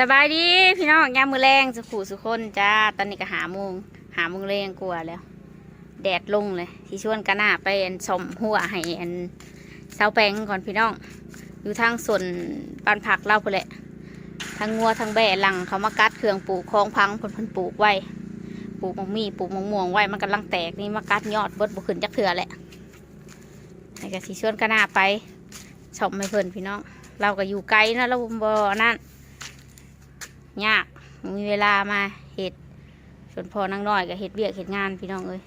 สบายดีพี่น้องยามมือแรงสุขุสุคนจ้าตอนนี้ก็หาโมงหาโมงแรงกลัวแล้ว แดดลงเลยที่ชวนกันหน้าไปอันสมหัวให้อันเสาแปงก่อนพี่น้อง อยู่ทางส่วนบ้านผักเล่าไปแหละทางงัวทางแบ่หลังเขามากัดเครื่องปลูกคลองพังเพิ่นเพิ่นปลูกไว้ปลูกมังมีปลูกมังม่วงไว้มันกำลังแตกนี่มากัดยอดเบิดบุขึ้นจักเถื่อแหละนี่ก็สิชวนกันหน้าไปสมให้เพิ่นพี่น้อง เราก็อยู่ไกลนะเราบ่นั่น ยากมีเวลามาเห็ดส่วนพอนั่งน้อยก็เห็ดเบียกเห็ดงานพี่น้องเอ้ย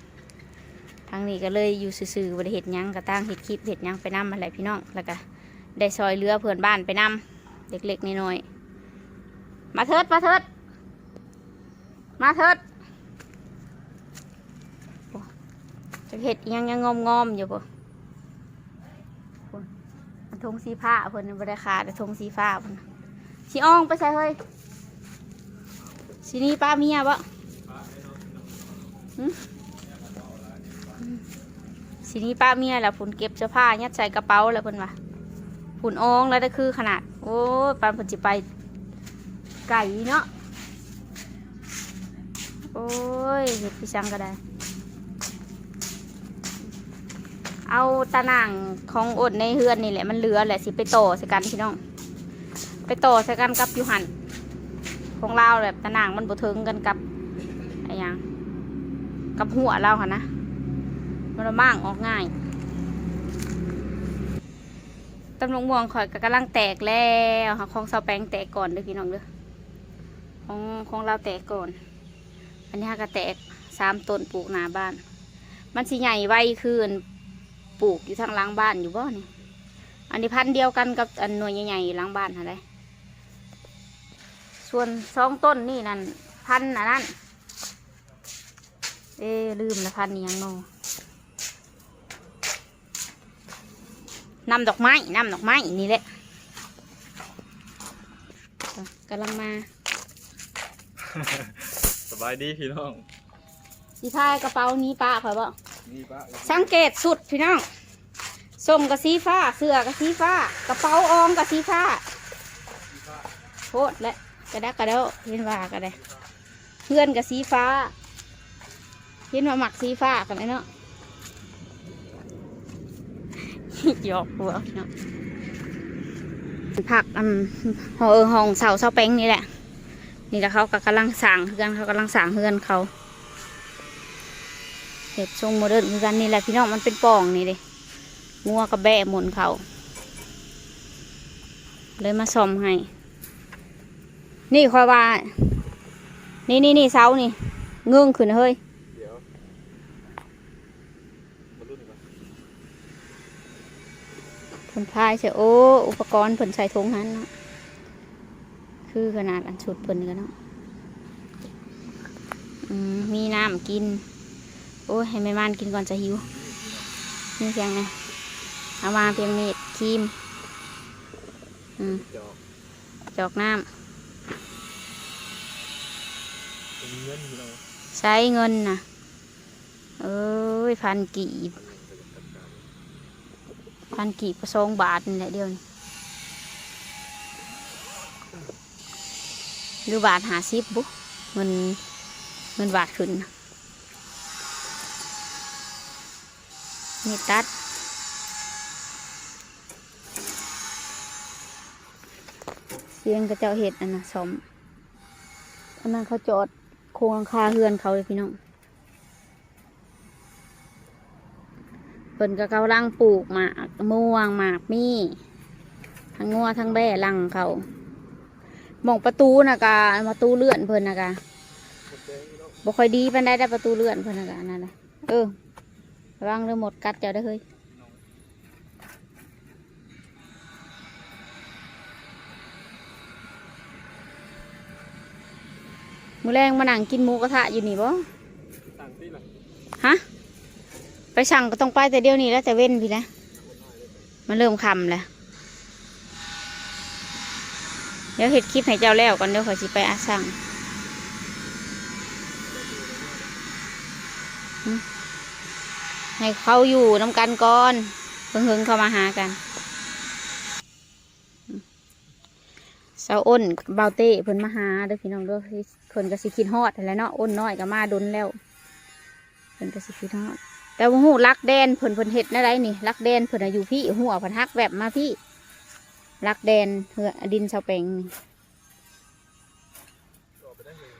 ทางนี้ก็เลยอยู่ซื่อๆบริเห็ดยังก็ตั้งเห็ดคลิปเห็ดยังไปนำอะไรพี่น้องแล้วก็ได้ซอยเรือเพื่อนบ้านไปนำเล็กๆน้อยๆมาเถิดมาเถิดมาเถิดจะเห็ดยังยังงอมๆอยู่ปะทงสีผ้าเพิ่นบริขาดแต่ทงสีฟ้าเพิ่นสีอ่องไปใส่เฮ้ย สีนี้ป้าเมียบ่สีนี้ป้าเมียแหละผุนเก็บเสื้อผ้ายัดใส่กระเป๋าแล้วเพิ่นว่าผุนองแล้วได้คือขนาด โอ้ปานเพิ่นสิไป ไก่เนาะ โอ้ยเห็ดพี่ชังก็ได้ เอาตะนางของอดในเฮือนนี่แหละมันเหลือแหละสิไปโตใส่กันพี่น้อง ไปต่อใส่กันกับยูหัน ของเราแบบตะนางมันบ่เทิงกันกับอะไรอย่างกับหัวเราค่ะนะมันมั่างออกง่ายตำลงม่วงข่อยก็กำลังแตกแล้วค่ะของเสาแปงแตกก่อนเด้อพี่น้องเด้อของของเราแตกก่อน อันนี้ก็แตกสามต้นปลูกหน้าบ้าน มันสิใหญ่ไวคืนปลูกอยู่ทางล้างบ้านอยู่บ่นี่อันนี้พันเดียวกันกับอันหน่วยใหญ่ๆล้างบ้านอะไร ส่วนสองต้นนี่นั่นพันธุ์อันนั้นเอ้ลืมละพันธุ์นี้ยังโนนำดอกไม้นำดอกไม้นี่แหละกำลังมา สบายดีพี่น้องสีพายกระเป๋านี้ป้าข่อยบอกนี่ป้าสังเกตสุดพี่น้องส้มกับสีฟ้า เสื้อกับสีฟ้า กระเป๋าออมกับสีฟ้าโคตรและ กระดักกระเดาเห็นว่ากันเลยเพื่อนกับสีฟ้า เห็นว่าหมักสีฟ้ากันเลยเนาะหยอกหัวพี่น้องผักอันหอเออหองเสาเสาแป้งนี่แหละ นี่แหละเขาก็กำลังสั่งเฮือนเขากำลังสั่งเฮือนเขาเห็ดทรงโมเดิร์นคือกันนี่แหละพี่น้องมันเป็นป่องนี่เลยงัวกับแบะหมุนเขาเลยมาซ่อมให้ นี่คอยว่า นี่นี่นี่เสานี่เงื่องขึ้นเฮ้ยเดี๋ยวมาลุ้นกันผลพายเสียโอ้ อุปกรณ์ผลใส่ทงหันเนาะคือขนาดอันชุดผลกันเนาะอืมมีน้ำกิน โอ้ยให้แม่ม่านกินก่อนจะหิวนี่เพียงไงเอามาเพียงเม็ดครีมอืมจอกจอกน้เป็น เงินพี่น้องำใช้เงินนะเอ้ยพันกีบพันกีบประสงบาทนี่แหละเดียวนี่หรือบาทหาสิบบุเงินเงินบาทขึ้นนะนี่ตัดเสียงกระเจ้าเห็ดอันนะสมอันนั้นเขาจอด ครงคาเฮือนเขาเลยพี่น้องเพิ่นก็กำลังปลูกหมากม่วงหมากมี่ทั้งงัวทั้งแบ่หลังเขาหมองประตูนะกะประตูเลื่อนเพิ่นนะกะบ่ค่อยดีปานใดได้ประตูเลื่อนเพิ่นนะกะนั่นแหละเออระวังเรื่องหมดกัดเจ้าได้เฮ้ย มือแรงมานั่งกินหมูกระทะอยู่นี่บ่ต่างที่ละฮะไปสั่งก็ต้องไปแต่เดี๋ยวนี้แล้วแต่เว้นพี่นะมันเริ่มคำแล้วเดี๋ยวเห็ดคลิปให้เจ้าแล้วก่อนเดี๋ยวขอสิไปอาสั่งให้เขาอยู่น้ำกันก่อนเพิ่งๆเข้ามาหากัน เสาอ้นเบาเต้เพิ่นมาหาเด้อพี่น้องเด้อเพิ่นก็สิคิดฮอดแล้วเนาะอ้นน้อยก็มาดนแล้วเพิ่นก็สิคิดฮอดแต่ว่าฮู้รักแดนเพิ่นเพิ่นเฮ็ดแนวใดนี่รักแดนเพิ่นอยู่พี่หัวเพิ่นฮักแบบมาพี่รักแดนเฮือดินเสาแปงนี่ออกไปได้เลย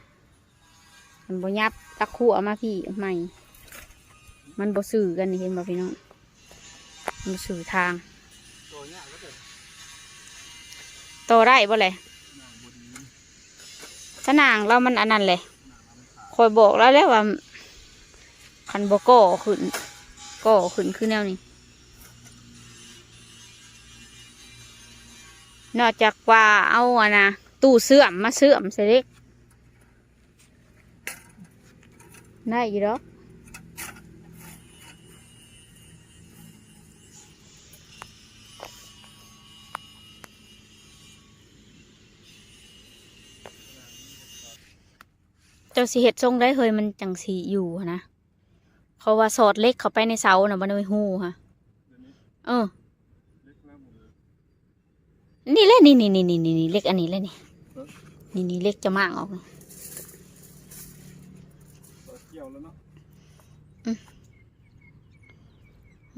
มันบ่ยับตะคั่วมาพี่ใหม่ มันบ่สื่อกันเห็นบ่พี่น้องมันสื่อทาง โตได้บ่เลยสนางเรามันอันนั้นเลยคอยบอกแล้วแล้วว่าคันบก่อขึ้นก่อขึ้นคือแนวนี้ นอกจากว่าเอาอะนะตู้เสื่อมมาเสื่อมเสยเล็กได้อยู่ดอก จ้าสิเห็ดทรงได้เฮยมันจังสีอยู่หั้นนะเขาว่าสอดเล็กเข้าไปในเสาน่ะมันไม่หูค่ะเดี๋ยวนี้เออเล็กแล้วหมดเลยนี่แหละนี่นี่นี่นี่นี่เล็กอันนี้เลยนี่นี่นี่เล็กจะมากออกนี่ตัวเกี่ยวแล้วเนาะ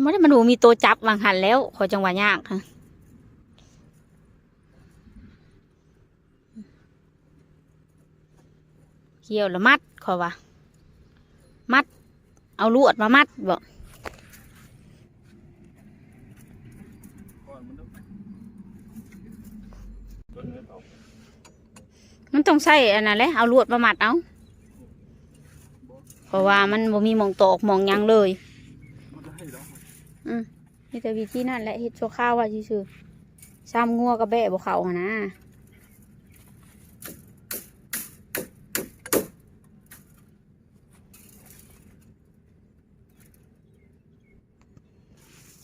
มันมันดูมีตัวจับวางหันแล้วขอจังหวะยากค่ะ เกี่ยวแล้วมัดขอว่า มัด เอาลวดมามัดบอกก่อนมันต้องตัวเนี้ยต่อมันต้องใส่อันนั้นแหละเอาลวดมามัดเอาเพราะว่ามันบ่มีหมองตอกหมองหยังเลยมันได้แล้วนี่แต่วิธีนั่นแหละเฮ็ดชั่วข้าวว่าซื่อๆซ้ำงัวกับแบะบ่เข้าหนนะ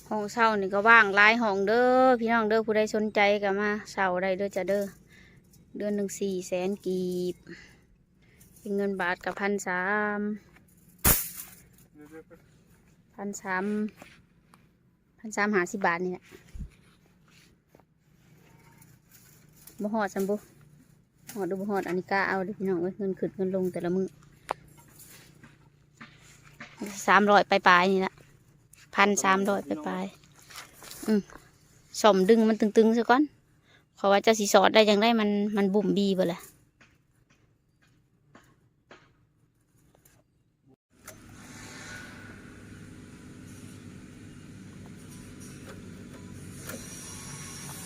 ห้องเช่านี่ก็ว่างหลายห้องเด้อพี่น้องเด้อผู้ใดสนใจก็มาเช่าได้เด้อจ้ะเด้อเดือนหนึ่งสี่แสนกีบ เป็นเงินบาทกับพันสามพันสามพันสามหาสิบบาทนี่แหละบ่หอดสัมบุหอดดูบ่หอดอันนี้กล้าเอาเด้อพี่น้องเอ้ยเงินขึ้นเงินลงแต่ละมือสามร้อยปลายๆนี่แหละ พันสามร้อยไปไปอืมสมดึงมันตึงๆซะก่อนเพราะว่าจะสีสอดได้ยังได้มันมันบุ่มบีบ่ละ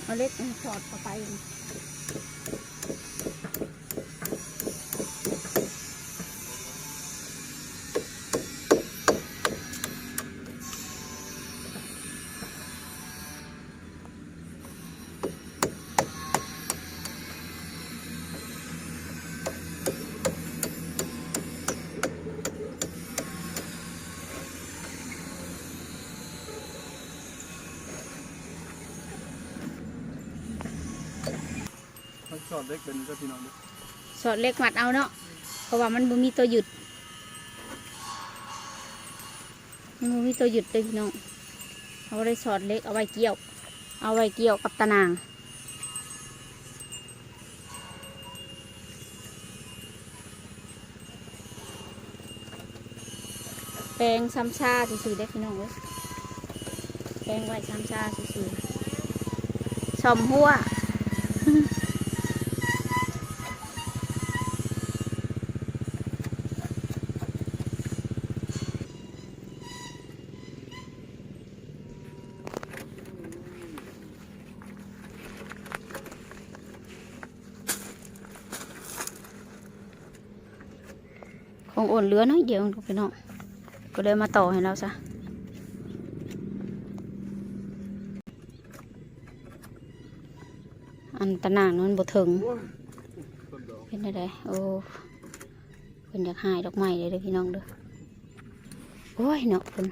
เอาเล็กสอดเข้าไป มันชอบเล็กเป็นก็พี่น้องเด้อสอดเล็กมัดเอาเนาะเพราะว่ามันบ่มีตัวหยุดมันบ่มีตัวหยุดเลยพี่น้องเอาได้สอดเล็กเอาไว้เกี่ยว เอาไว้เกี่ยวกับตะนางแปลงซ้ำชาซื่อได้พี่น้องเว้ยแปลงไว้ซ้ำชาซื่อๆชอมหัว องโอนเลือน้อยเดียวพี่น้องก็เลยมาต่อให้เราซะอันตะนางนั้นบ่ถึงเป็นอะไรโอ้เป็นอยากหายดอกไม้เลยเด้อพี่น้องเด้อโอ้ยเนาะเพิ่น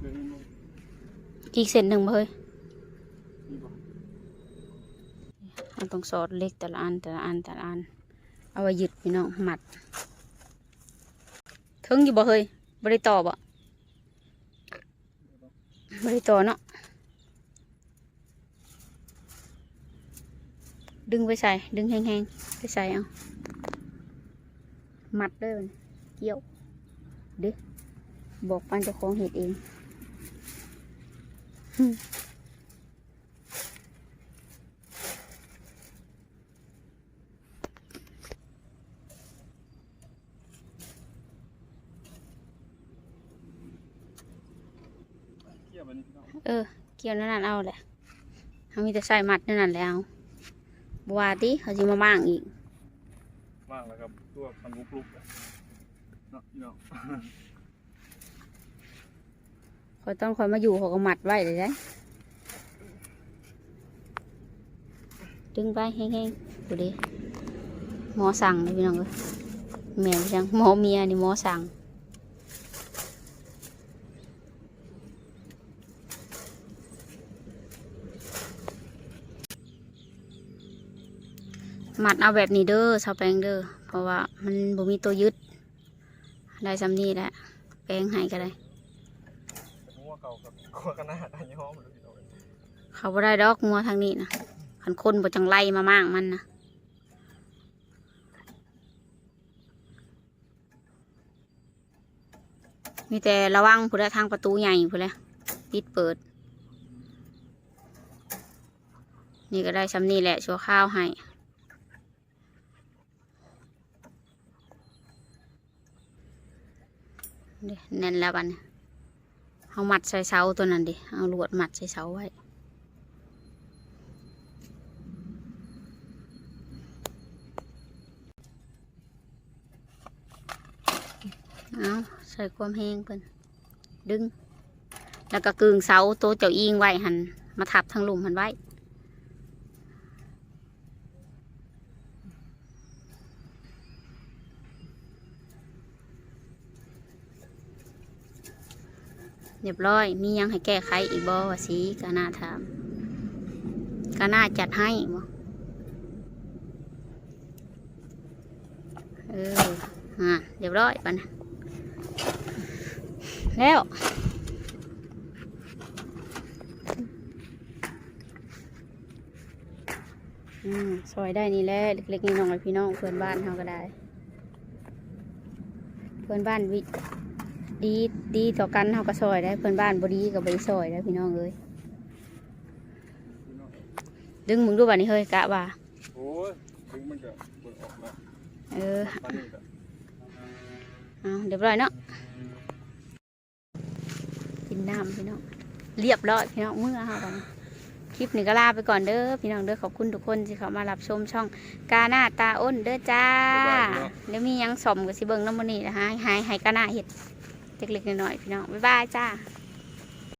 เดี๋ยวนี้มัน อีกเส้นหนึ่งบ่เฮ้ยเราต้องสอดเล็กแต่ละอันแต่ละอันแต่ละอัน เอาไว้ยึดพี่น้องหมัดถึงอยู่บ่เฮ้ยบ่ได้ต่อบ่บ่ได้ต่อเนาะดึงไปใส่ ดึงแห้งๆ ไปใส่เอา มัดเลยมันเกี่ยว เด้บอกปันเจ้าของเห็ดเอง เออ เกี่ยวนั่นนั่นเอาแหละเขามีแต่ใส่มัดนั่นนั่นแล้วบัวาติเขาจะมาบ้างอีกมากแล้วครับตัวมันลุกๆเนาะเน้อง คอยต้องคอยมาอยู่เขาก็มัดไว้เลยได้ดึงไปแห้งๆดูดิหมอสั่งเลยพี่น้องเอ้ยแม่พี่จังหมอเมียนี่หมอสั่งมัดเอาแบบนี้เด้อชาวแปลงเด้อเพราะว่ามันบ่มีตัวยึด ได้ซ้ำนี่แหละแปลงให้ก็ได้หัว เก่ากับหัวกันหน้าตายย้อมเลยพี่น้องเขาบ่ได้ดอกงัวทางนี้นะขันคนบ่จังไล่มาม่างมันนะมีแต่ระวังผู้ใดทางประตูใหญ่ผู้ใดปิดเปิด นี่ก็ได้ซ้ำนี่แหละชัวข้าวให้เด้แน่นแล้วบัดน เอามัดใส่เสาตัวนั้นดิ เอาลวดมัดใส่เสาไว้ เอาใส่ความแห้งเพิ่นดึง แล้วก็กึงเสาตัวเจ้าอิงไว้หัน มาทับทางหลุมหันไว้ เรียบร้อย มียังให้แก้ไขอีกบ่ว่าสีก็น่าถามก็น่าจัดให้บ่เอออ่าเรียบร้อยปะนะแล้วอืมซอยได้นี่แหละเล็กๆนี่น้องๆพี่น้องเพื่อนบ้านเขาก็ได้ เพื่อนบ้านวิ ดีดีต่อกันเขาก็ซอยได้เพื่อนบ้านบดีกับบริซอยได้พี่น้องเอ้ยพี่น้องดึงมึงดูบ้านี้เฮ้ยกะว่าโอ้ยถึงมันจะปวดออกแล้วเออตอนนี้ก็เอาเรียบร้อยเนาะกินน้ำพี่น้องเรียบร้อยพี่น้องเมื่อค่ะกันคลิปนี้ก็ลาไปก่อนเด้อพี่น้องเด้อขอบคุณทุกคนที่เขามารับชมช่องกาหน้าตาอ้นเด้อจ้าเดี๋ยวมีหยังสมกับสิเบิงน้ำมันนี่นะคะให้ให้กาหน้าเห็ด เล็กๆน้อยๆพี่น้องบ๊ายบายจ้า